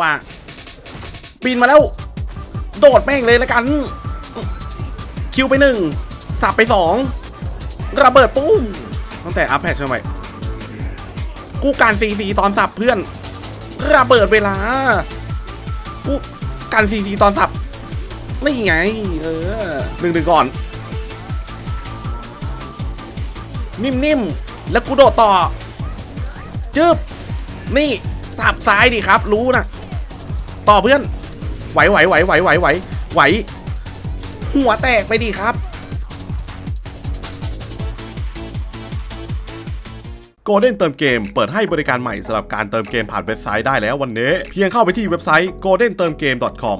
ว่าปีนมาแล้ว โดดแม่งเลยแล้วกัน คิวไปหนึ่งสับไปสองระเบิดปุ้มตั้งแต่อัพแพทใช่ไหมกูการซีซีตอนสับเพื่อน ระเบิดเวลากูการซีซีตอนสับนี่ไง เออหนึ่งหนึ่งก่อน นิ่มๆ แล้วกูโดดต่อ จึบนี่สับซ้ายดิครับ รู้นะ ต่อเพื่อน ไหวไหวไหวไหวไหวไหวไหว หัวแตกไปดีครับโกลเด้นเติมเกมเปิดให้บริการใหม่สำหรับการเติมเกมผ่านเว็บไซต์ได้แล้ววันนี้ เพียงเข้าไปที่เว็บไซต์ goldentermgame.com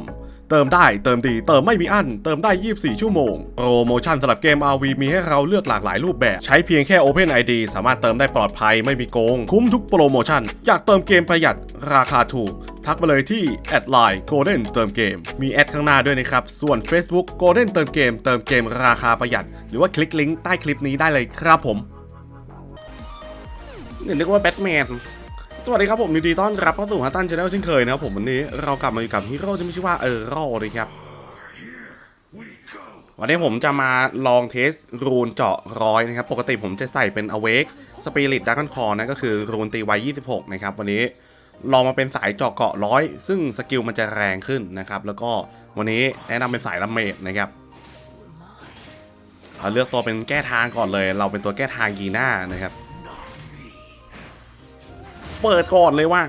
เติมได้เติมดีเติมไม่มีอั้นเติมได้ 24 ชั่วโมงโปรโมชั่นสำหรับเกม RV มีให้เราเลือกหลากหลายรูปแบบ ใช้เพียงแค่ Open ID สามารถเติมได้ปลอดภัยไม่มีโกง คุ้มทุกโปรโมชั่น อยากเติมเกมประหยัดราคาถูก ทักมาเลยที่แอดไลน์ golden เติมเกม มีแอดข้างหน้าด้วยนะครับ ส่วน Facebook golden เติมเกม เติมเกมราคาประหยัด หรือว่าคลิกลิงก์ใต้คลิปนี้ได้เลยครับผมนึกว่าแบทแมน สวัสดีครับผมยินดีต้อนรับเข้าสู่ฮัตตันชาแนลเช่นเคยนะครับผมวันนี้เรากลับมาอยู่กับฮีโร่ที่มีชื่อว่าเออร์โร่นะครับวันนี้ผมจะมาลองเทสรูนเจาะร้อยนะครับ ปกติผมจะใส่เป็น Awake Spirit Dragon Core นะก็คือรูนตีไว26 นะครับ วันนี้ลองมาเป็นสายเจาะเกาะร้อยซึ่งสกิลมันจะแรงขึ้นนะครับ แล้วก็วันนี้แนะนำเป็นสายลำเมดนะครับเอาเลือกตัวเป็นแก้ทางก่อนเลย เราเป็นตัวแก้ทางยีน่านะครับ เปิดก่อนเลยว่า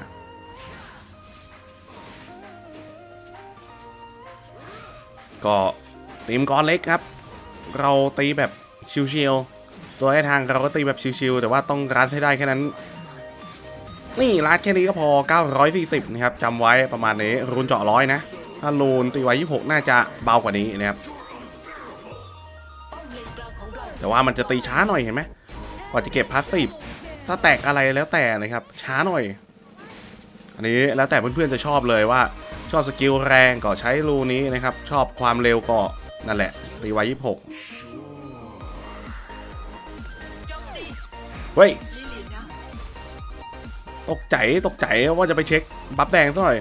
ก็ตีมก้อนเล็กครับ เราตีแบบชิวๆตัวไอ้ทางเราก็ตีแบบชิวๆแต่ว่าต้องรัดให้ได้แค่นั้น นี่รัดแค่นี้ก็พอ 940 นะครับจำไว้ประมาณนี้รูนเจาะร้อยนะ ถ้ารูนตีไว้ 26 น่าจะเบากว่านี้นะครับ แต่ว่ามันจะตีช้าหน่อยเห็นไหมกว่าจะเก็บพาสซีฟ สแต็กอะไรแล้วแต่นะครับ ช้าหน่อย อันนี้แล้วแต่เพื่อนๆจะชอบเลยว่า ชอบสกิลแรงก็ใช้รูนี้นะครับ ชอบความเร็วก็นั่นแหละ ตีไว้ยี่หกเฮ้ย ตกใจตกใจว่าจะไปเช็ค บัฟแดงซะหน่อย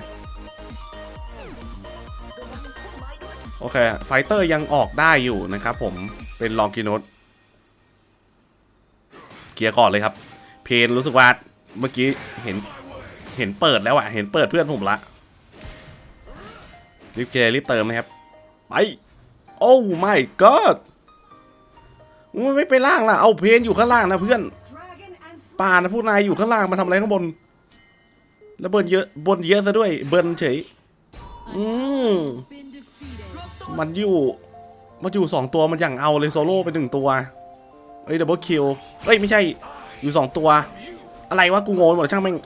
โอเค ไฟเตอร์ยังออกได้อยู่นะครับผมเป็นลองกินโนตเกียร์ก่อนเลยครับ เพนรู้สึกว่าเมื่อกี้เห็นเห็นเปิดแล้วอะเห็นเปิดเพื่อนผมละรีบเกรีบเติมนะครับไปโอ้ไม่ก็มันไม่ไปล่างล่ะเอาเพนอยู่ข้างล่างนะเพื่อนป่านะพวกนายอยู่ข้างล่างมาทำอะไรข้างบน แล้วเบิร์นเยอะบนเยอะซะด้วยเบิร์นเฉยอืมมันอยู่มันอยู่สองตัวมันอย่างเอาเลยโซโล่ไปหนึ่งตัวเอ้ยดับเบิลคิวเอ้ยไม่ใช่ อยู่สองตัว อะไรวะกูงงหมดช่างแม่ง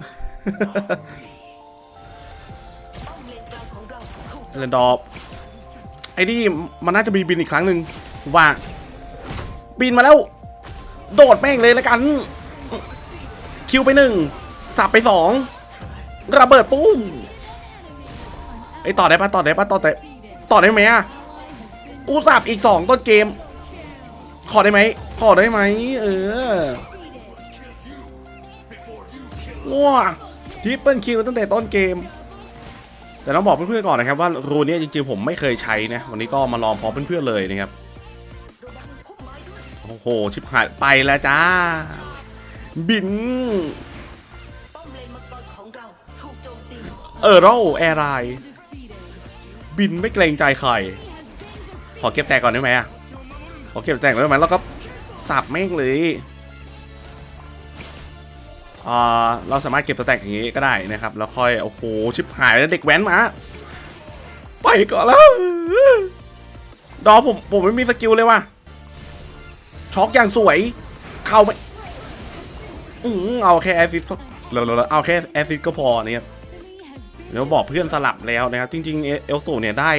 เรนดอร์ไอ้นี่มันน่าจะมีบินอีกครั้งหนึ่งว่า บินมาแล้ว โดดแม่งเลยแล้วกัน คิวไปหนึ่งสับไปสองระเบิดปุ้มไอ้ต่อได้ปะต่อได้ปะต่อได้ต่อได้ไหมอะกูสับอีกสองต้นเกม ขอได้ไหมขอได้ไหมเออ ว้าทิปเปิลคิวตั้งแต่ต้นเกม แต่ต้องบอกเพื่อนๆก่อนนะครับว่ารูนี้จริงๆผมไม่เคยใช้นะวันนี้ก็มาลองพร้อมเพื่อนๆเลยนะครับโอ้โหชิบหายไปแล้วจ้า บินเออเราแอร์ไลน์บินไม่เกรงใจใคร ขอเก็บแตกก่อนได้ไหมอะขอเก็บแตกได้ไหมแล้วก็สับแม่งเลย เราสามารถเก็บสแต็กอย่างนี้ก็ได้นะครับ แล้วค่อยโอ้โหชิบหายแล้วเด็กแว้นมา ไปก่อนแล้ว ดอผมผมไม่มีสกิลเลยว่ะ ช็อกอย่างสวย เข้าไม่อืเอาแค่แอซิดก็เราเราเอาแค่แอซิดก็พอเนี่ยเดี๋ยวบอกเพื่อนสลับแล้วนะครับ จริง ๆ เอเอลสูเนี่ยได้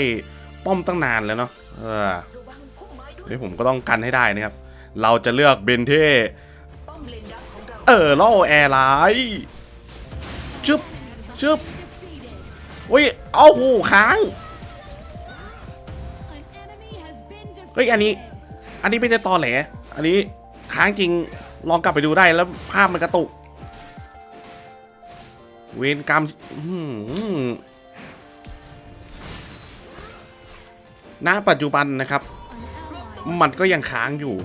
ป้อมตั้งนานแล้วเนาะเออเดี๋ยวผมก็ต้องกันให้ได้นะครับ เราจะเลือกเบนเท เออล่อแอร์ไลน์ชึบชึบอุ้ยเอาหูค้างเฮ้ยอันนี้ อันนี้ไม่ใช่ตอแหล อันนี้ค้างจริงลองกลับไปดูได้แล้วภาพมันกระตุก เวนกรรมาปัจจุบันนะครับ มันก็ยังค้างอยู่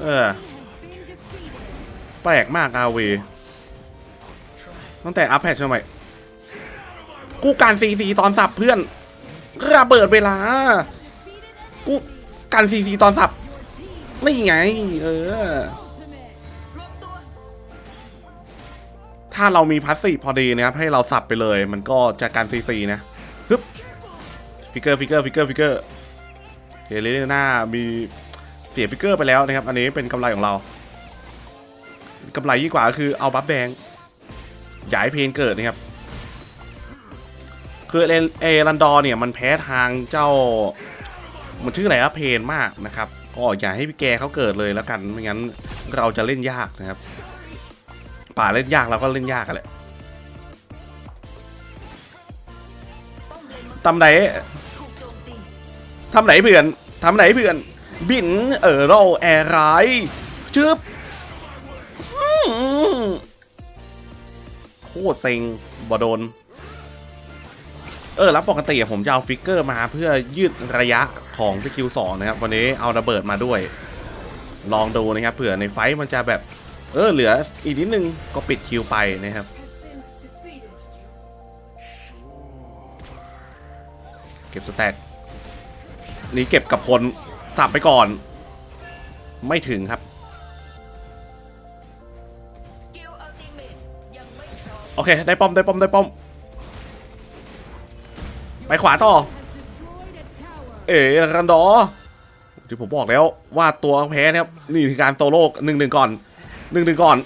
เออ ปลกมากอาเวตั้งแต่อัพแพทใช่ไหมกูการซีซีตอนสับเพื่อนระเบิดเวลา กูการซีซีตอนสับนี่ไง เออ ถ้าเรามีพัสซีพอดีนะครับ ให้เราสับไปเลย มันก็จะการซีซีนะฮึบฟิกเกอร์ฟิกเกอร์ฟิกเกอร์ฟิกเกอร์เฮเลน่ามีเสียฟิกเกอร์ไปแล้วนะครับ อันนี้เป็นกำไรของเรา กำไรยิ่งกว่าคือเอาบัฟแดงย่าให้เพนเกิดนะครับคือเอเอรันดอร์เนี่ยมันแพ้ทางเจ้า มันชื่ออะไรอะเพนมากนะครับ ก็อย่าให้พี่แกเขาเกิดเลยแล้วกันไม่งั้นเราจะเล่นยากนะครับ ป่าเล่นยากเราก็เล่นยากกันแหละทำไหนทำไหนเพื่อนทำไหนเพื่อน บินเออเราแอร์ไรชึบ ตรเซ็งบโดน เออ แล้วปกติอะผมจะเอาฟิกเกอร์มาเพื่อยืดระยะของสกิลสองนะครับ วันนี้เอาระเบิดมาด้วย ลองดูนะครับเผื่อในไฟท์มันจะแบบ เออ เหลืออีกนิดนึงก็ปิดคิวไปนะครับเก็บสแต็กนี่เก็บกับคนสับไปก่อน ไม่ถึงครับ โอเคได้ป้อมได้ป้อมได้ป้อม ไปขวาต่อ เอ๋รันดอที่ผมบอกแล้วว่าตัวแพ้นะครับนี่คือการโซโล่หนึ่งหนึ่งก่อนหนึ่งหนึ่งก่อน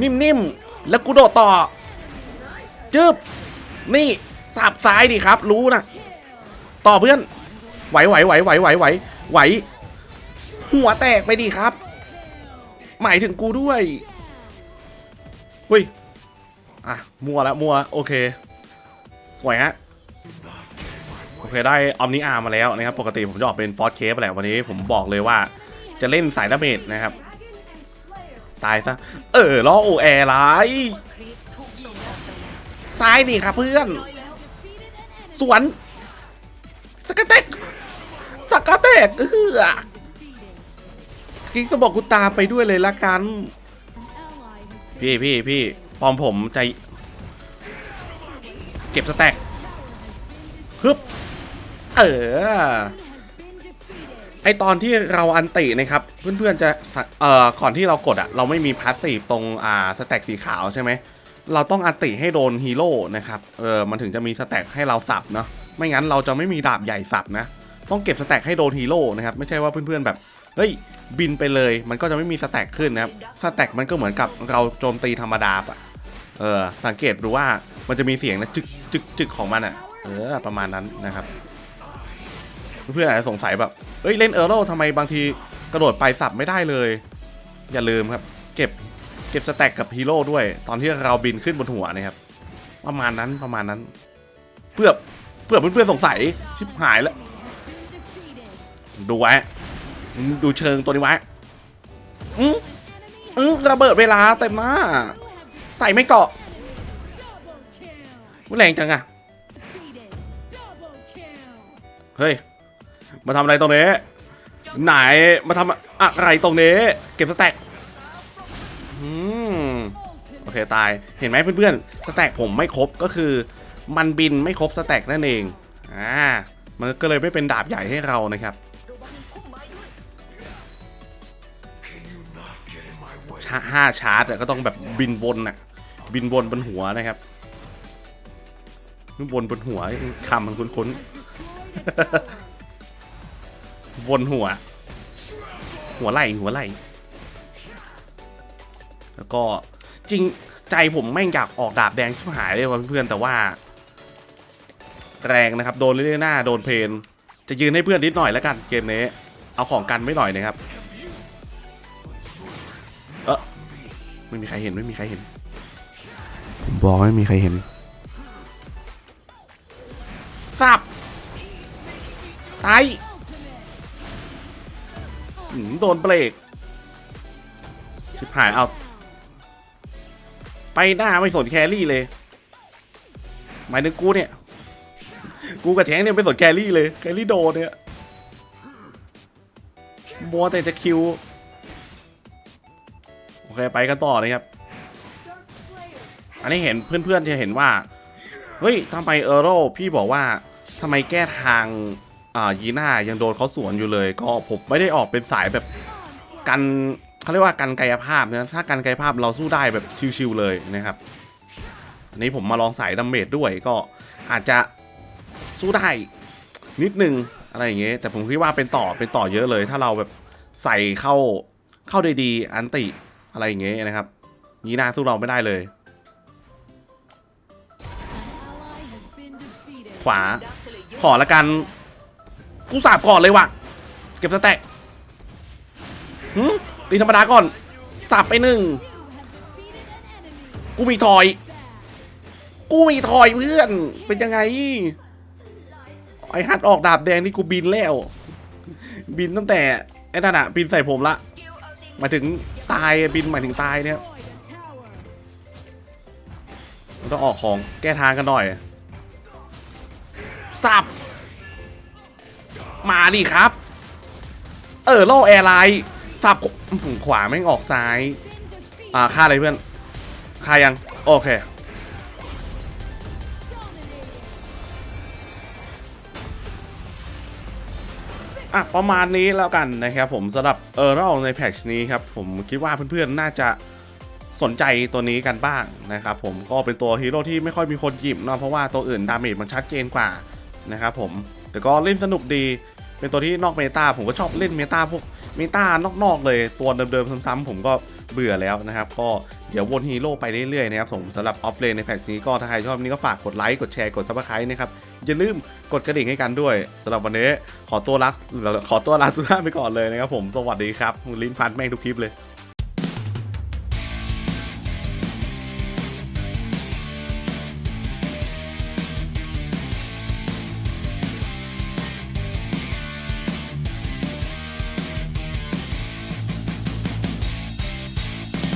นิ่มๆแล้วกูโดดต่อจึบนี่สับซ้ายดิครับ รู้นะต่อเพื่อนไหวไหวไหวไหวไหวไหวไหวหัวแตกไปดิครับ หมายถึงกูด้วย เฮ้ย อะ มัวแล้วมัวโอเค สวยฮะ โอเคได้ออมนิอาร์มาแล้วนะครับ ปกติผมจะออกเป็นฟอร์ c เคฟแหละวันนี้ผมบอกเลยว่าจะเล่นสายดาเมจนะครับ ตายซะ เออล้อโอแอร์ไรซ้ายนี่ครับเพื่อน สวน สกัดแตกสกัดแตกเออคิงสบอกกูตามไปด้วยเลยละกัน พี่พี่พี่ปอมผมใจ เก็บสแต็กฮึบเออไอตอนที่เราอันตินะครับ เพื่อนๆจะเอ่อก่อนที่เรากดอะเราไม่มีพาสซีฟตรงอ่าสแต็กสีขาวใช่ไหมเราต้องอันติให้โดนฮีโร่นะครับเออมันถึงจะมีสแต็กให้เราสับเนาะไม่งั้นเราจะไม่มีดาบใหญ่สับนะ ต้องเก็บสแต็กให้โดนฮีโร่นะครับ ไม่ใช่ว่าเพื่อนๆแบบ เฮ้ยบินไปเลย มันก็จะไม่มีสแต็กขึ้นนะครับสแต็กมันก็เหมือนกับเราโจมตีธรรมดาปะเออสังเกตดูว่ามันจะมีเสียงนะจึกจึกจึกของมันอะเออประมาณนั้นนะครับเพื่อนอาจจะสงสัยแบบเอ้ยเล่นเออร์โรทำไมบางทีกระโดดไปสับไม่ได้เลย อย่าลืมครับ เก็บเก็บสแต็กกับฮีโร่ด้วย ตอนที่เราบินขึ้นบนหัวนะครับ ประมาณนั้นประมาณนั้น เพื่อเพื่อเพื่อนๆสงสัยชิบหายแล้วดูไว้ ดูเชิงตัวนี้ไว้อืออือระเบิดเวลาเต็มหน้า ใส่ไม่เกาะมันแรงจังอะเฮ้ย มาทำอะไรตรงนี้ ไหน มาทำอะไรตรงนี้ เก็บสแต็กอืมโอเคตาย เห็นไหมเพื่อนๆ สแต็กผมไม่ครบก็คือ มันบินไม่ครบสแต็กนั่นเอง อ่า มันก็เลยไม่เป็นดาบใหญ่ให้เรานะครับ ห้าชาร์จก็ต้องแบบบินวนอะบินวนบนหัวนะครับวนบนหัวคำมันคุ้นๆวนหัว หัวไหล่หัวไหล่แล้วก็จริงใจผมแม่งอยากออกดาบแดงชิบหายเลยว่ะเพื่อนแต่ว่า แรงนะครับ โดนเรื่อยหน้าโดนเพนจะยืนให้เพื่อนนิดหน่อยแล้วกันเกมนี้ เอาของกันไม่หน่อยนะครับ ไม่มีใครเห็นไม่มีใครเห็นผมบอกไม่มีใครเห็นสับตายหืมโดนเบรกชิบหายเอาไปหน้าไม่สนแครี่เลย หมายถึงกูเนี่ย กูกับแทงเนี่ยไปสนแครี่เลย แครี่โดนเนี่ยบัวแต่จะคิวโอ เคไปกันต่อนะครับ อันนี้เห็นเพื่อนๆจะเห็นว่า เฮ้ยทำไมเออโรพี่บอกว่าทำไมแก้ทางอ่ายีน่ายังโดนเขาสวนอยู่เลย ก็ผมไม่ได้ออกเป็นสายแบบกันเขาเรียกว่ากันกายภาพนะถ้ากันกายภาพเราสู้ได้แบบชิวๆเลยนะครับอันนี้ผมมาลองสายดัมเมจด้วยก็อาจจะสู้ได้นิดนึงอะไรอย่างเงี้ยแต่ผมคิดว่าเป็นต่อเป็นต่อเยอะเลย ถ้าเราแบบใส่เข้าเข้าได้ดีอันติ อะไรอย่างเงี้ยนะครับยีน่าสู้เราไม่ได้เลย ขวา ขอละกัน กูสาบก่อนเลยว่ะ เก็บสแต็กหืมตีธรรมดาก่อนสับไปหนึ่ง กูมีทอย กูมีทอยเพื่อน เป็นยังไง ไอฮัดออกดาบแดงนี่กูบินแล้ว บินตั้งแต่ ไอ้นั่นอะบินใส่ผมละ มาถึง ตายบินหมายถึงตายเนี่ยเราต้องออกของแก้ทางกันหน่อยสับมาดิครับ เออโล่แอร์ไลน์สับขวาแม่งออกซ้าย อ่าฆ่าอะไรเพื่อนฆ่ายัง โอเค อะประมาณนี้แล้วกันนะครับผมสำหรับเออร์ในแพชนี้ครับผมคิดว่าเพื่อนๆน่าจะสนใจตัวนี้กันบ้างนะครับผมก็เป็นตัวฮีโร่ที่ไม่ค่อยมีคนหยิบเนาะเพราะว่าตัวอื่นดาเมจมันชัดเจนกว่านะครับผมแต่ก็เล่นสนุกดี เป็นตัวที่นอกเมตาผมก็ชอบเล่นเมตาพวกเมตานอกๆเลยตัวเดิมๆซ้ำๆผมก็เบื่อแล้วนะครับ ก็ เดี๋ยววนฮีโร่ไปเรื่อยๆนะครับผมสำหรับออฟเลนในแพทชนี้ก็ถ้าใครชอบนี้ก็ฝากกดไลค์กดแชร์กดซับสไครต์นะครับอย่าลืมกดกระดิ่งให้กันด้วยสำหรับวันนี้ขอตัวลาขอตัวลาทุกท่านไปก่อนเลยนะครับผมสวัสดีครับลิ้นพันแม่งทุกคลิปเลย